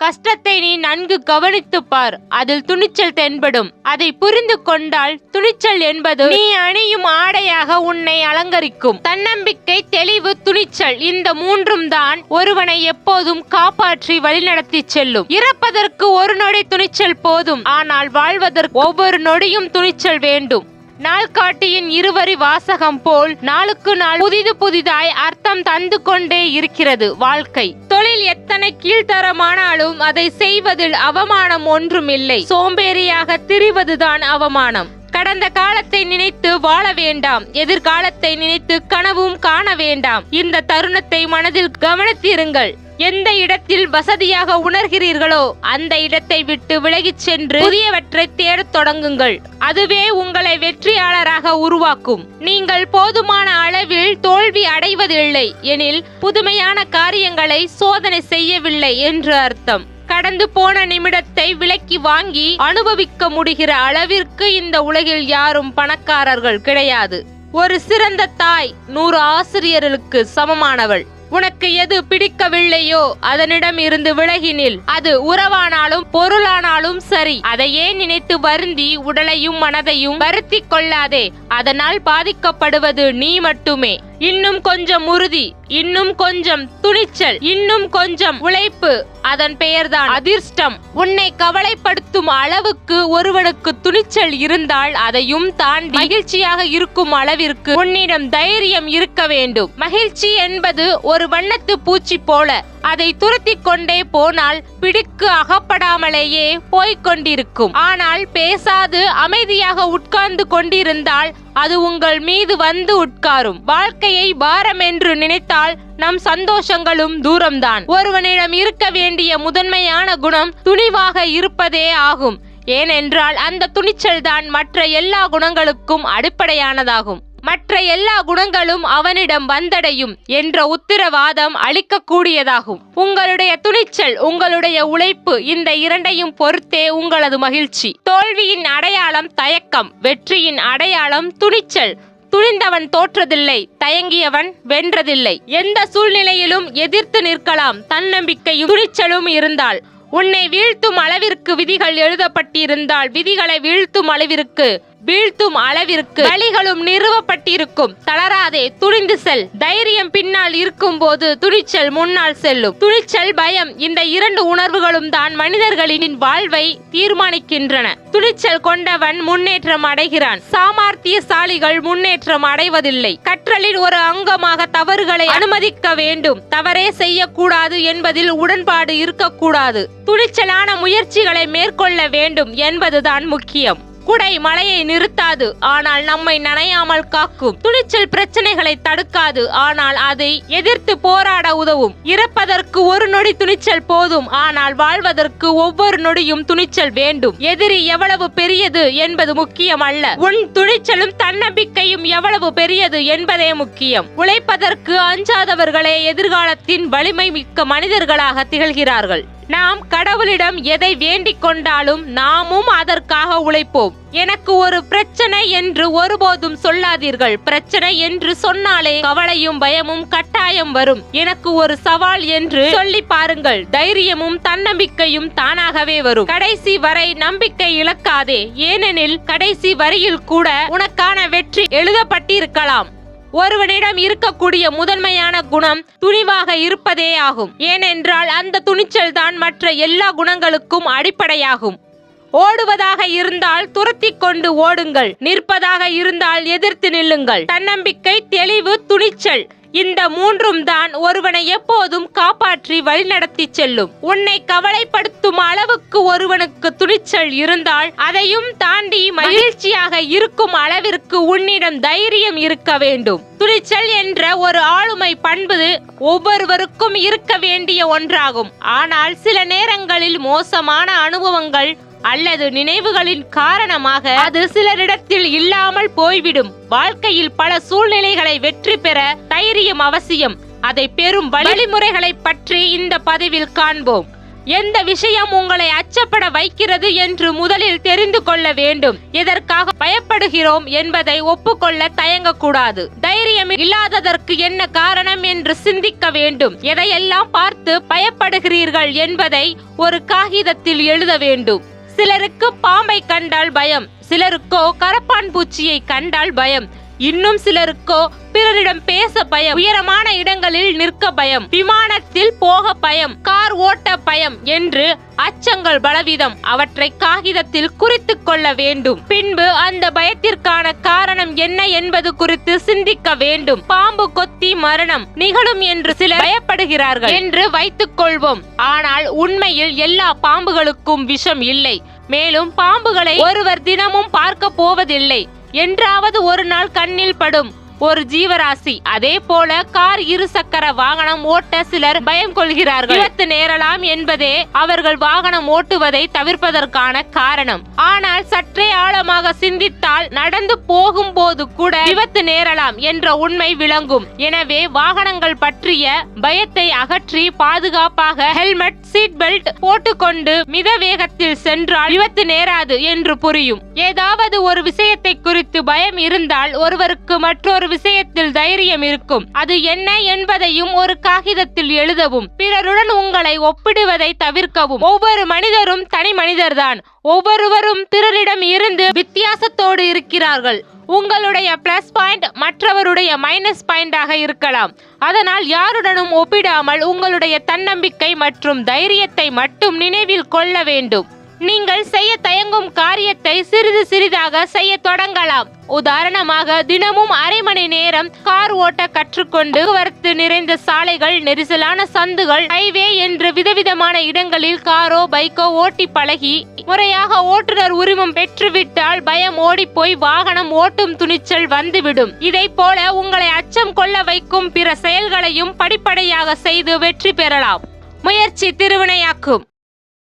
கஷ்டத்தை நீ நன்கு கவனித்துப் பார். அதில் துணிச்சல் தென்படும். அதை புரிந்து கொண்டால் துணிச்சல் என்பது நீ அணியும் ஆடையாக உன்னை அலங்கரிக்கும். தன்னம்பிக்கை தெளிவு துணிச்சல் இந்த மூன்றும் தான் ஒருவனை எப்போதும் காப்பாற்றி வழிநடத்தி செல்லும். இறப்பதற்கு ஒரு நொடி துணிச்சல் போதும். ஆனால் வாழ்வதற்கு ஒவ்வொரு நொடியும் துணிச்சல் வேண்டும். நாள்காட்டியின் இருவரி வாசகம் போல் நாளுக்கு நாள் புதிது புதிதாய் அர்த்தம் தந்து கொண்டே இருக்கிறது வாழ்க்கை. தொழில் எத்தனை கீழ்த்தரமானாலும் அதை செய்வதில் அவமானம் ஒன்றுமில்லை. சோம்பேறியாக திரிவதுதான் அவமானம். கடந்த காலத்தை நினைத்து வாழ வேண்டாம். எதிர்காலத்தை நினைத்து கனவும் காண வேண்டாம். இந்த தருணத்தை மனதில் கவனித்திருங்கள். எந்த இடத்தில் வசதியாக உணர்கிறீர்களோ அந்த இடத்தை விட்டு விலகிச் சென்று புதியவற்றை தேடத் தொடங்குங்கள். அதுவே உங்களை வெற்றியாளராக உருவாக்கும். நீங்கள் போதுமான அளவில் தோல்வி அடைவதில்லை எனில் புதுமையான காரியங்களை சோதனை செய்யவில்லை என்று அர்த்தம். கடந்து போன நிமிடத்தை விலக்கி வாங்கி அனுபவிக்க முடிகிற அளவிற்கு இந்த உலகில் யாரும் பணக்காரர்கள் கிடையாது. ஒரு சிறந்த தாய் நூறு ஆசிரியர்களுக்கு சமமானவள். உனக்கு எது பிடிக்கவில்லையோ அதனிடம் இருந்து விலகினில் அது உறவானாலும் பொருளானாலும் சரி. அதையே நினைத்து வருந்தி உடலையும் மனதையும் வருத்தி கொள்ளாதே. அதனால் பாதிக்கப்படுவது நீ மட்டுமே. இன்னும் கொஞ்சம் உறுதி இன்னும் கொஞ்சம் துணிச்சல் இன்னும் கொஞ்சம் உழைப்பு. அதன் பெயர்தான் அதிர்ஷ்டம். உன்னை கவலைப்படுத்தும் அளவுக்கு ஒருவனுக்கு துணிச்சல் இருந்தால் அதையும் தாண்டி மகிழ்ச்சியாக இருக்கும் அளவிற்கு உன்னிடம் தைரியம் இருக்க வேண்டும். மகிழ்ச்சி என்பது ஒரு வண்ணத்து பூச்சி போல அதை துரத்தி கொண்டே போனால் பிடிக்கு அகப்படாமலேயே போய்க் கொண்டிருக்கும். ஆனால் பேசாது அமைதியாக உட்கார்ந்து கொண்டிருந்தால் அது உங்கள் மீது வந்து உட்காரும். வாழ்க்கையை பாரம் என்று நினைத்தால் நம் சந்தோஷங்களும் தூரம்தான். ஒருவனிடம் இருக்க வேண்டிய முதன்மையான குணம் துணிவாக இருப்பதே ஆகும். ஏனென்றால் அந்த துணிச்சல் தான் மற்ற எல்லா குணங்களுக்கும் அடிப்படையானதாகும். மற்ற எல்லா குணங்களும் அவனிடம் வந்தடையும் என்ற உத்தரவாதம் அளிக்கக்கூடியதாகும். உங்களுடைய துணிச்சல் உங்களுடைய உழைப்பு இந்த இரண்டையும் பொறுத்தே உங்களது மகிழ்ச்சி. தோல்வியின் அடையாளம் தயக்கம் வெற்றியின் அடையாளம் துணிச்சல். துணிந்தவன் தோற்றதில்லை தயங்கியவன் வென்றதில்லை. எந்த சூழ்நிலையிலும் எதிர்த்து நிற்கலாம் தன்னம்பிக்கையும் துணிச்சலும் இருந்தால். உன்னை வீழ்த்தும் அளவிற்கு விதிகள் எழுதப்பட்டிருந்தால் விதிகளை வீழ்த்தும் அளவிற்கு வீழ்த்தும் அளவிற்கு வழிகளும் நிறுவப்பட்டிருக்கும். தளராதே துணிந்து செல். தைரியம் பின்னால் இருக்கும் போது துணிச்சல் முன்னால் செல்லும். துணிச்சல் பயம் இந்த இரண்டு உணர்வுகளும் தான் மனிதர்களின் வாழ்வை தீர்மானிக்கின்றன. துணிச்சல் கொண்டவன் முன்னேற்றம் அடைகிறான். சாமர்த்தியசாலிகள் முன்னேற்றம் அடைவதில்லை. கற்றலின் ஒரு அங்கமாக தவறுகளை அனுமதிக்க வேண்டும். தவறே செய்யக்கூடாது என்பதில் உடன்பாடு இருக்கக்கூடாது. துணிச்சலான முயற்சிகளை மேற்கொள்ள வேண்டும் என்பதுதான் முக்கியம். குடை மழையை நிறுத்தாது. ஆனால் நம்மை நனையாமல் காக்கும். துணிச்சல் பிரச்சனைகளை தடுக்காது. ஆனால் அதை எதிர்த்து போராட உதவும். இறப்பதற்கு ஒரு நொடி துணிச்சல் போதும். ஆனால் வாழ்வதற்கு ஒவ்வொரு நொடியும் துணிச்சல் வேண்டும். எதிரி எவ்வளவு பெரியது என்பது முக்கியம் அல்ல. உன் துணிச்சலும் தன்னம்பிக்கையும் எவ்வளவு பெரியது என்பதே முக்கியம். உழைப்பதற்கு அஞ்சாதவர்களே எதிர்காலத்தின் வலிமை மிக்க மனிதர்களாக திகழ்கிறார்கள். நாம் கடவுளிடம் எதை வேண்டிக் கொண்டாலும் நாமும் அதற்காக உழைப்போம். எனக்கு ஒரு பிரச்சனை என்று ஒருபோதும் சொல்லாதீர்கள். பிரச்சனை என்று சொன்னாலே கவலையும் பயமும் கட்டாயம் வரும். எனக்கு ஒரு சவால் என்று சொல்லி பாருங்கள். தைரியமும் தன்னம்பிக்கையும் தானாகவே வரும். கடைசி வரை நம்பிக்கை இழக்காதே. ஏனெனில் கடைசி வரியில் கூட உனக்கான வெற்றி எழுதப்பட்டிருக்கலாம். ஒருவனிடம் இருக்கக்கூடிய முதன்மையான குணம் துணிவாக இருப்பதே ஆகும் ஏனென்றால் அந்த துணிச்சல் தான் மற்ற எல்லா குணங்களுக்கும் அடிப்படையாகும். ஓடுவதாக இருந்தால் துரத்தி கொண்டு ஓடுங்கள். நிற்பதாக இருந்தால் எதிர்த்து நில்லுங்கள். தன்னம்பிக்கை தெளிவு துணிச்சல். இந்த மூன்றும் தான் ஒருவனை எப்போதும் காப்பாற்றி வழிநடத்தி செல்லும். உன்னை கவலைப்படுத்தும் அளவுக்கு ஒருவனுக்கு துணிச்சல் இருந்தால் அதையும் தாண்டி மகிழ்ச்சியாக இருக்கும் அளவிற்கு உன்னிடம் தைரியம் இருக்க வேண்டும். துணிச்சல் என்ற ஒரு ஆளுமை பண்பு ஒவ்வொருவருக்கும் இருக்க வேண்டிய ஒன்றாகும். ஆனால் சில நேரங்களில் மோசமான அனுபவங்கள் அல்லது நினைவுகளின் காரணமாக அது சிலரிடத்தில் இல்லாமல் போய்விடும். வாழ்க்கையில் பல சூழ்நிலைகளை வெற்றி பெற தைரியம் அவசியம். அதை பெறும் வழிமுறைகளை பற்றி இந்த பதிவில் காண்போம். எந்த விஷயம் உங்களை அச்சப்பட வைக்கிறது என்று முதலில் தெரிந்து கொள்ள வேண்டும். எதற்காக பயப்படுகிறோம் என்பதை ஒப்புக்கொள்ள தயங்கக்கூடாது. தைரியம் இல்லாததற்கு என்ன காரணம் என்று சிந்திக்க வேண்டும். எதையெல்லாம் பார்த்து பயப்படுகிறீர்கள் என்பதை ஒரு காகிதத்தில் எழுத வேண்டும். சிலருக்கு பாம்பை கண்டால் பயம் சிலருக்கோ கரப்பான் பூச்சியை கண்டால் பயம். இன்னும் சிலருக்கோ பிறரிடம் பேச பயம். உயரமான இடங்களில் நிற்க பயம். விமானத்தில் போக பயம். கார் ஓட்ட பயம் என்று அச்சங்கள் பலவிதம். அவற்றை காகிதத்தில் குறித்து கொள்ள வேண்டும். பின்பு அந்த பயத்திற்கான காரணம் என்ன என்பது குறித்து சிந்திக்க வேண்டும். பாம்பு கொத்தி மரணம் நிகழும் என்று சிலர் பயப்படுகிறார்கள் என்று வைத்துக் கொள்வோம். ஆனால் உண்மையில் எல்லா பாம்புகளுக்கும் விஷம் இல்லை. மேலும் பாம்புகளை ஒருவர் தினமும் பார்க்க போவதில்லை. என்றாவது ஒரு நாள் கண்ணில் படும். ஒரு ஜீவராசி. அதே போல கார் இரு சக்கர வாகனம் ஓட்ட சிலர் பயம் கொள்கிறார்கள். விபத்து நேரலாம் என்பதே அவர்கள் வாகனம் ஓட்டுவதை தவிர்ப்பதற்கான காரணம். ஆனால் சற்றே ஆழமாக சிந்தித்தால் நடந்து போகும்போது கூட விபத்து நேரலாம் என்ற உண்மை விளங்கும். எனவே வாகனங்கள் பற்றிய பயத்தை அகற்றி பாதுகாப்பாக ஹெல்மெட் சீட் பெல்ட் போட்டுக்கொண்டு மித வேகத்தில் சென்றால் விபத்து நேராது என்று புரியும். ஏதாவது ஒரு விஷயத்தை குறித்து பயம் இருந்தால் ஒருவருக்கு மற்றொரு விஷயத்தில் தைரியம் இருக்கும். அது என்ன என்பதையும் ஒரு காகிதத்தில் எழுதவும் பிறருடன் உங்களை ஒப்பிடுவதை தவிர்க்கவும். ஒவ்வொரு மனிதரும் தனி மனிதர்தான். ஒவ்வொருவரும் பிறரிடம் இருந்து வித்தியாசத்தோடு இருக்கிறார்கள். உங்களுடைய பிளஸ் பாயிண்ட் மற்றவருடைய மைனஸ் பாயிண்டாக இருக்கலாம். அதனால் யாருடனும் ஒப்பிடாமல் உங்களுடைய தன்னம்பிக்கை மற்றும் தைரியத்தை மட்டும் நினைவில் கொள்ள வேண்டும். நீங்கள் செய்ய தயங்கும் காரியத்தை சிறிது சிறிதாக செய்ய தொடங்கலாம். உதாரணமாக தினமும் அரை மணி நேரம் கார் ஓட்ட கற்றுக்கொண்டு வரத்து நிறைந்த சாலைகள் நெரிசலான சந்துகள் ஹைவே என்று விதவிதமான இடங்களில் காரோ பைக்கோ ஓட்டி பழகி முறையாக ஓட்டுநர் உரிமம் பெற்றுவிட்டால் பயம் ஓடிப்போய் வாகனம் ஓட்டும் துணிச்சல் வந்துவிடும். இதை போல உங்களை அச்சம் கொள்ள வைக்கும் பிற செயல்களையும் படிப்படியாக செய்து வெற்றி பெறலாம். முயற்சி திருவினையாக்கும்.